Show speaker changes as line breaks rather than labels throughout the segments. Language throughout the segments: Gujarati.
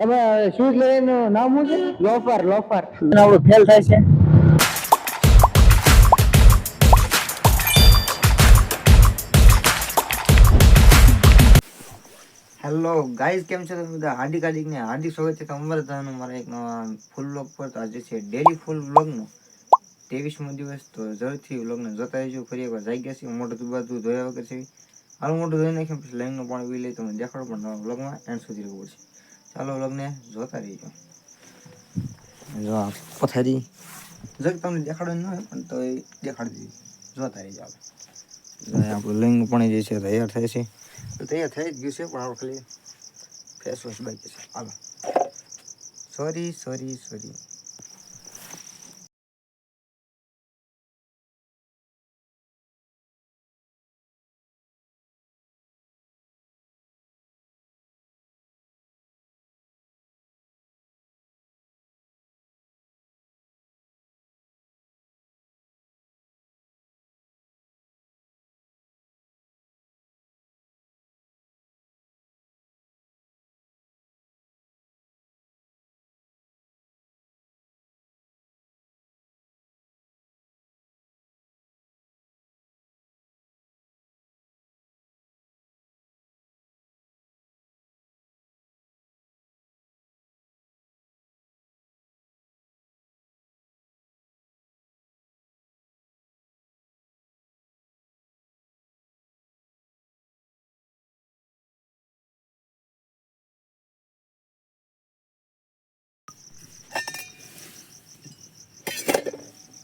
તમે શૂઝ લઈને નામ શું છે? Loafer loafer. આપણું ફેલ થાય છે.
હેલો ગાઈઝ કેમ છો તમે બધા? હાર્દિક હાર્દિકને હાર્દિક સ્વાગત છે તમારા બધાનું. મારા એક નવા ફૂલ વ્લોગ પર. તો આજે છે ડેલી ફૂલ વ્લોગનો ત્રેવીસમો દિવસ. તો જરૂરથી વ્લોગને જોતા રહેજો. ફરી એકવાર જાગી ગયા છે મોટું બધું ધોયા વગર છે. હાલ મોટું ધોઈ નાખ્યું પછી લાઈનનું પાણી પી લઈ તમને દેખાડો પણ તમારા વ્લોગમાં એન્ડ સુધી રહેવું પડશે. ચાલો લગ્ન જોતા રહીજો જો પથારી. જો તમને દેખાડો ન હોય પણ તો એ દેખાડી દીધી જોતા રહીજો આપણે. આપણું લિંગ પણ જે છે તૈયાર થાય છે. તૈયાર થઈ જ ગયું છે પણ આપણે ખાલી ફેસ વોશ બાકી છે. Hello. Sorry sorry sorry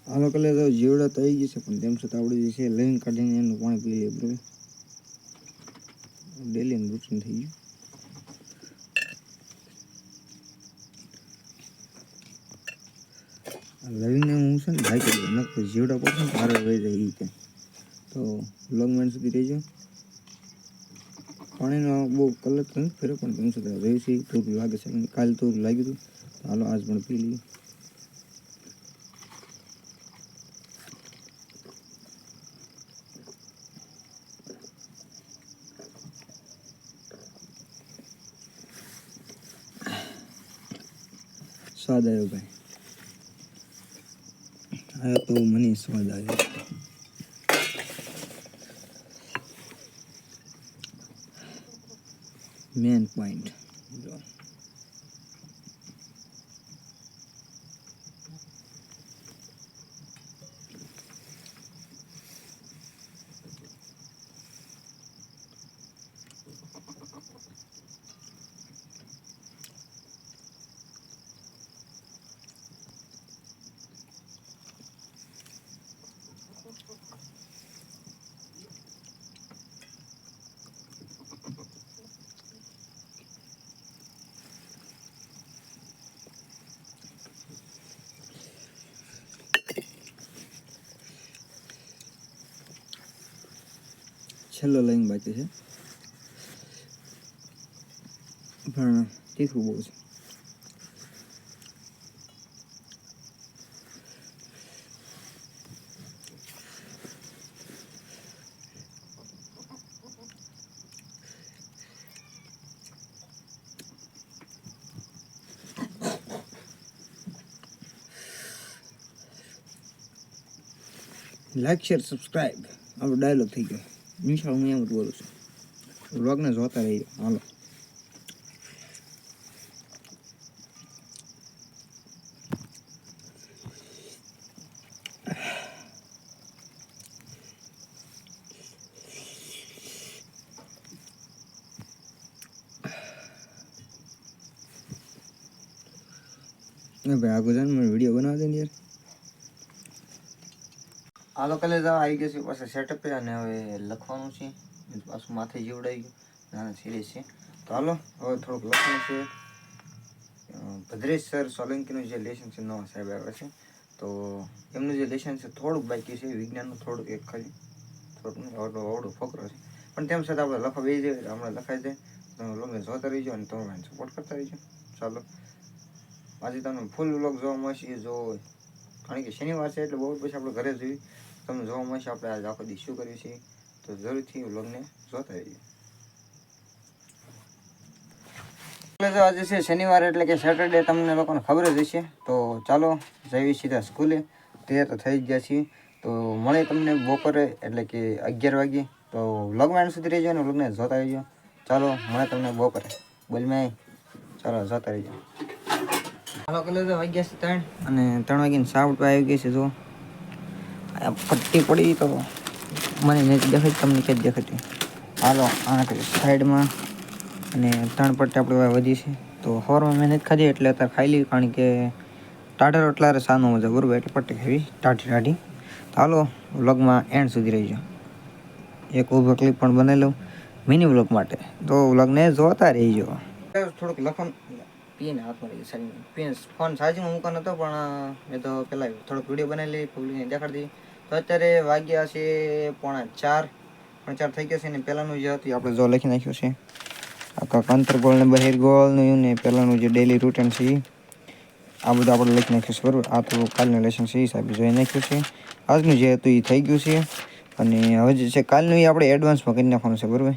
hello કલે તો જીવડા તો જશે પણ તેમ છતાં આવડી જશે લઈને કાઢીને એનું પાણી પી લઈએ બરોબર. ડેલી રૂટીન થઈ ગયું. લઈને હું છે ને ભાઈ કરી નકર જીવડા પડશે ને તારે વહી જાય એ રીતે તો લોંગ મેન સુધી રહેજો. પાણીનો બહુ કલર નથી ફેરો પણ તેમ છતાં રહ્યું છે થોડું લાગે છે. કાલે થોડું લાગ્યું હતું હાલો આજ પણ પી લઈએ. સ્વાદ આવ્યો ભાઈ. આવ્યો તો મને સ્વાદ આવ્યો. મેન પોઈન્ટ જો છેલ્લો લાઈન બાકી છે. પણ તીખું બહુ છે. લાઈક શેર સબસ્ક્રાઈબ આપણો ડાયલોગ થઈ ગયો. નિશાળ હું એમ જ બોલું છું વ્લોગને જોતા રહીએ હાલો ભાઈ આ ગુજરાતમાં વીડિયો બનાવવા દે ને યાર આ કાલે જવા આવી ગયો છે. પાસે સેટઅપ અને હવે લખવાનું છે. પાછું માથે જીવડાઈ ગયું. નાના સિરીઝ છે. તો હાલો, હવે થોડુંક લખવાનું છે. ભદ્રેશ સર સોલંકીનું જે લેશન છે, નવા સાહેબ આવે છે. તો એમનું જે લેશન છે, થોડુંક બાકી છે. વિજ્ઞાનનું થોડુંક એક ખાલી. થોડુંક આવડો અવડો ફકરો છે. પણ તેમ છતાં આપણે લખવા બેસી જઈએ હમણાં લખાઈ જાય તમે લોકોને જોતા રહીજો અને તમે સપોર્ટ કરતા રહીજો. ચાલો. આજે તમને ફૂલ વ્લોગ જોવા મળશે. જો, કારણ કે શનિવાર છે એટલે બહુ પછી આપણે ઘરે જઈએ. તમને જોવા મળશે આપણે આજે આખો દી શું કરીએ છીએ તો જરૂરથી વ્લોગને જોતા રહીએ એટલે તો આજે છે શનિવાર એટલે કે સેટરડે તમને લોકોને ખબર જ હશે તો ચાલો જઈએ સીધા સ્કૂલે. તૈયાર તો થઈ જ ગયા છીએ. તો મળે તમને બપોરે એટલે કે અગિયાર વાગે. તો વ્લોગમાં સુધી રહેજો અને વ્લોગને જોતા રહેજો. ચાલો મળે તમને બપોરે. બોલમાં ચાલો જોતા રહેજો. હાલો કલર વાગ્યા છે ત્રણ. અને ત્રણ વાગ્યાની સાવટ આવી ગઈ છે જો પટ્ટી પડી તો મને નથી દેખાય તમને ક્યાં દેખાતી. હાલો, આના સાઈડમાં અને ત્રણ પટ્ટી આપણે વધી છે. તો સવારમાં મેં નથી ખાધી એટલે અત્યારે ખાઈ લીધી કારણ કે ટાઢા રોટલા સાનો મજા, બરોબર? એટલે પટ્ટી ખાવી ટાઢી ટાઢી. તો હાલો, વ્લોગમાં એન્ડ સુધી રહીજો. એક ઊભો ક્લિપ પણ બનાવી લઉં મિની વ્લોગ માટે. તો વ્લોગને જોતા રહીજો. થોડુંક લખન પીને હાથમાં રહી સારી પીને ફોન ચાર્જિંગમાં મૂકવાનો હતો, પણ, મેં તો પહેલાં થોડોક વીડિયો બનાવી લઈ પબ્લિકને દેખાડી તો અત્યારે વાગ્યા છે પોણા ચાર. પણ ચાર થઈ ગયા છે ને પહેલાંનું જે હતું આપણે જો લખી નાખ્યું છે. આખા કાંક અંતરગોળ ને બહિર્ગોળનું ને પહેલાંનું જે ડેલી રૂટીન છે. આ બધું આપણે લખી નાખ્યું છે, બરાબર? આ તો કાલનું લેસન છે એ હિસાબે જોઈ નાખ્યું છે. આજનું જે હતું એ થઈ ગયું છે અને હવે જે છે કાલનું એ આપણે એડવાન્સમાં કરી નાખવાનું છે, બરાબર?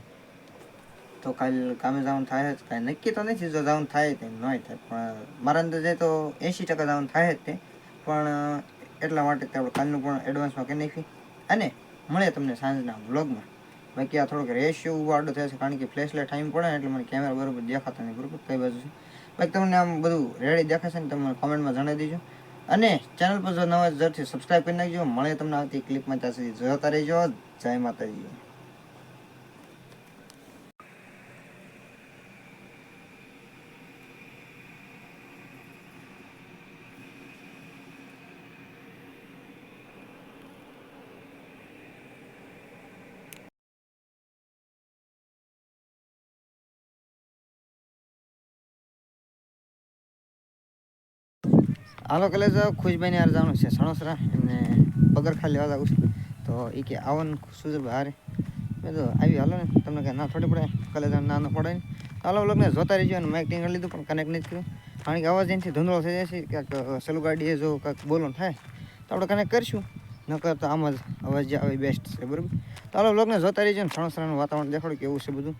તો કાલ કામે જવાનું થાય જ, કાંઈ નક્કી તો નથી જો જવાનું થાય તે નહીં થાય. પણ મારા અંદાજે તો એંશી ટકા જવાનું થાય જ તે. પણ એટલા માટે આપણે કાલનું પણ એડવાન્સમાં કરી નાખી. અને મળે તમને સાંજના વ્લોગમાં બાકી આ થોડોક રેશિયો વાડો થયો છે કારણ કે ફ્લેશ લાઇટ ટાઈમ પડે એટલે મને કેમેરા બરોબર દેખાતા નહીં. બરોબર? કઈ બાજુ છે? બાકી તમને આમ બધું રેડી દેખાશે ને તમે કોમેન્ટમાં જણાવી દેજો. અને ચેનલ પર જો નવા જરૂરથી સબસ્ક્રાઈબ કરી નાખજો. મળે તમને આવતી ક્લિપમાં ત્યાં સુધી જોતા રહેજો. જય માતાજી. હાલો કલેજ, ખુશભાઈને યાર જવાનું છે સણોસરા. એમને પગરખા લેવા જાઉં છે. તો એ કે આવો ને સુધરભાઈ હારે મેં તો આવી હાલો ને, તમને કાંઈ ના થોડી પડે. કલેજ ના ના પડે ને. હાલો લોકોને જોતા રહીજો અને માઇક ટિંગ લીધું, પણ કનેક્ટ નથી કર્યું કારણ કે અવાજ એનાથી ધૂંધળો થઈ જાય છે. ક્યાંક સલું ગાડીએ જો કાંઈક બોલવાનું થાય, તો આપણે કનેક્ટ કરીશું. નકર તો આમ જ અવાજ જે આવે બેસ્ટ છે, બરાબર? તો હાલો લોકોને જોતા રહીજો ને સણોસરાનું વાતાવરણ દેખાડો કેવું છે બધું.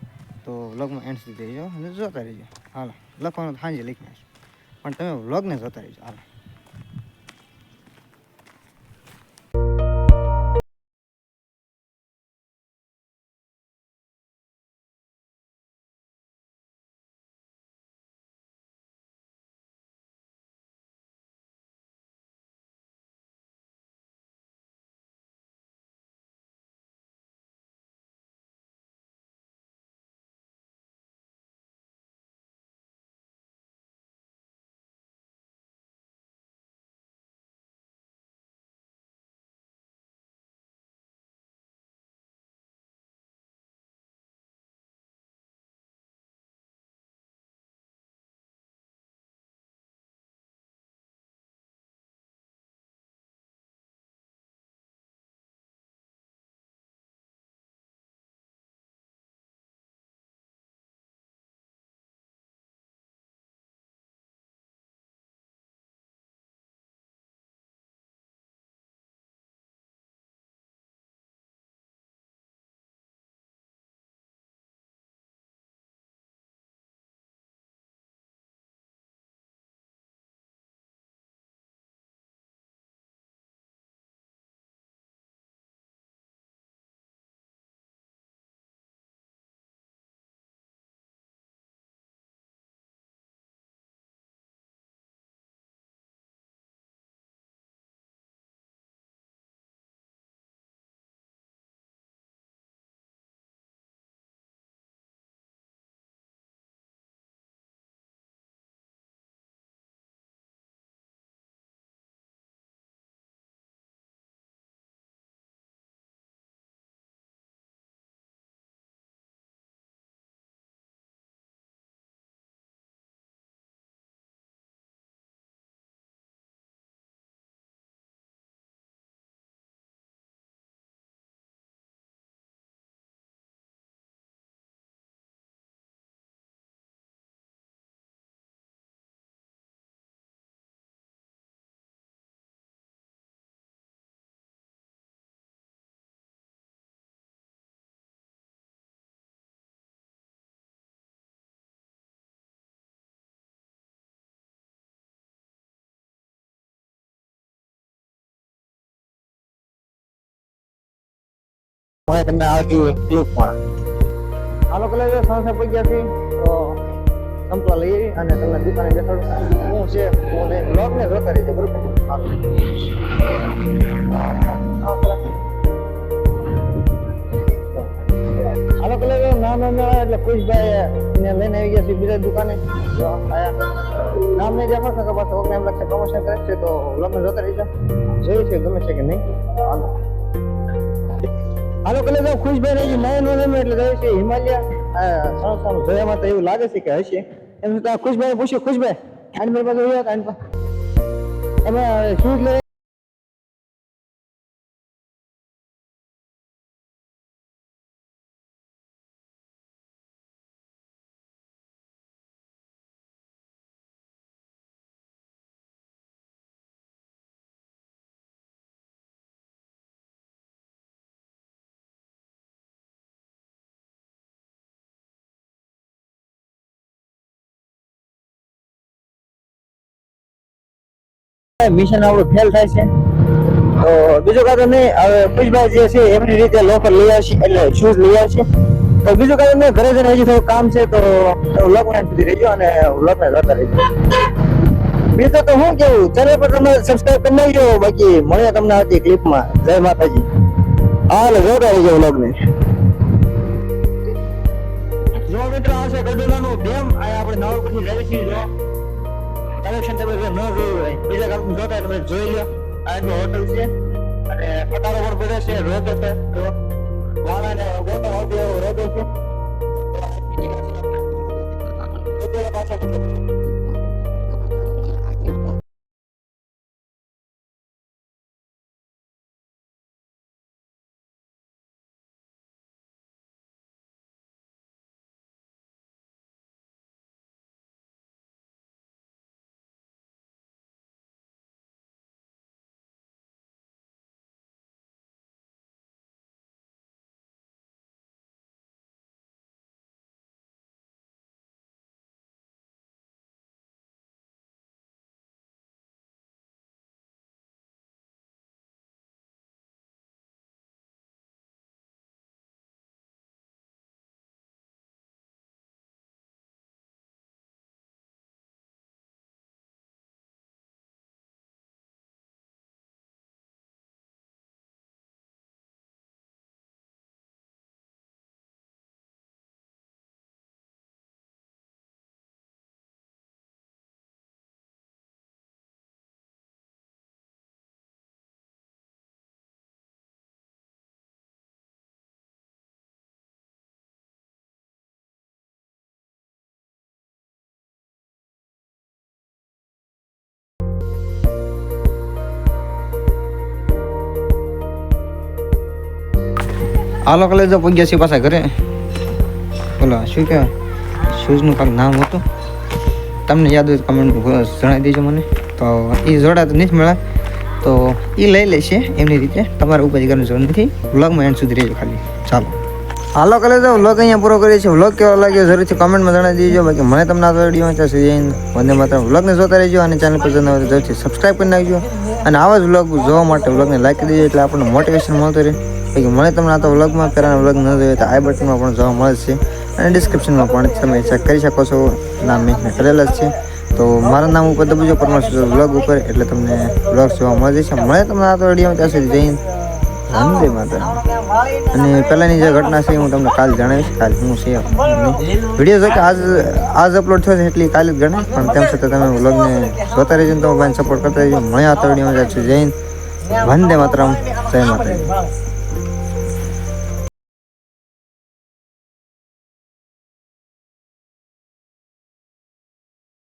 તો વ્લોગમાં એન્ડ સુધી રહીજો અને જોતા રહીજો. હાલો, લખવાનું તો સાંજે લખી નાખશું. પણ તમે વ્લોગને જોતા રહીજો. હાલો.
મને તમને આવતી ક્લિપ પણ. હાલો કલેજ સંસ્થા પગ્યા છે તો સંપલા લઈ અને તમને દુકાને દેખાડું હું છે, હું ને બ્લોગ ને જોતા રહીજો બરોબર કલેજ. હાલો કલેજ નામ એમ એટલે કુશભાઈ ને લઈને આવી ગયા છે બીજા દુકાને. નામ નહીં દેખો શકો પાછો ઓકે એમ લાગશે પ્રમોશન કરે છે, તો બ્લોગ ને જોતા રહીજો. જોયું છે, ગમે છે કે નહીં, હાલો. હાલો કલે તો ખુશભાઈ રહી નયન નોવેમ્બર એટલે ગયું છે, હિમાલય સારું જોયામાં તો એવું લાગે છે કે હશે. એમ છતાં ખુશભાઈ પૂછ્યું, ખુશભાઈ, આની પાસે આની એમાં શૂઝ મિશન આપણું ફેલ થાય છે. તો બીજું કાંઈ નહીં, હવે ખુશભાઈ જે છે, એમની રીતે લોકર લઈ આવશે, એટલે શૂઝ લઈ આવશે. તો બીજું કાંઈ નહીં, ઘરે જઈને હજી થોડું કામ છે, તો વ્લોગ સુધી રહેજો અને વ્લોગ ને જોતા રહેજો. બીજું તો હું કેવું, ચેનલ પર તમે સબસ્ક્રાઇબ કરી નાખજો, બાકી મળ્યા તમને આવતી ક્લિપમાં જય માતાજી. હાલ જોતા રહેજો વ્લોગ જો મિત્રો, આ છે ગઢોલાનું ડેમ આ આપણે નવરપુરથી જઈએ છીએ કલેક્શન તમે ન જોયું હોય. બીજા કામ જોતા હોય તમે જોઈ લો. આ એમની હોટલ છે. અને કટારો પર પડે છે, રોડ છે. તો વાળા ને હોટલ એવો રોડ છે. તો પાછળ
હાલો કલેજ પગ્યા છે પાછા ઘરે. બોલા, શું કહેવાય શૂઝનું કાંઈક નામ હતું. તમને યાદ હોય કમેન્ટ જણાવી દેજો મને. તો એ જોડા તો નથી મળે તો એ લઈ લેશે એમની રીતે. તમારે ઉપર કરવાની જરૂર નથી. વ્લોગમાં એન્ડ સુધી રહેજો ખાલી. ચાલો. હાલો કલે તો વ્લોગ અહીંયા પૂરો કરીએ છીએ. વ્લોગ કેવો લાગ્યો જરૂરથી કમેન્ટમાં જણાવી દેજો. બાકી મને તમને આ વીડિયો ત્યાં સુધી વંદે માત્ર વ્લોગને જોતા રહેજો અને ચેનલ પર જણાવો તો જરૂરથી સબસ્ક્રાઈબ કરી નાખજો. અને આવા જ વ્લોગ જોવા માટે વ્લોગને લાઈક કરી દેજો એટલે આપણને મોટિવેશન મળતું રહે. મને તમને આ તો વ્લોગમાં પહેલાંના વ્લોગ ન જોઈએ તો આઈ બટનમાં પણ જોવા મળે છે અને ડિસ્ક્રિપ્શનમાં પણ તમે ચેક કરી શકો છો. નામ મેં કરેલા જ છે. તો મારા નામ ઉપર દબજો પરમાર વ્લોગ ઉપર એટલે તમને વ્લોગ જોવા મળે છે મળે તમને આ તો વીડિયો ત્યાં સુધી જઈને વંદે માતા અને પહેલાંની જે ઘટના છે હું તમને કાલ જણાવીશ. કાલ હું છે વીડિયો જો કે આજ આજ અપલોડ થયો છે એટલી કાલે જ ગણાય. પણ તેમ છતાં તમે વ્લોગને જોતા રહેજો તમે ભાઈને સપોર્ટ કરતા રહેજો. મળ્યા તો જાય છે જૈન વંદે માતરમ. જય માતાજી.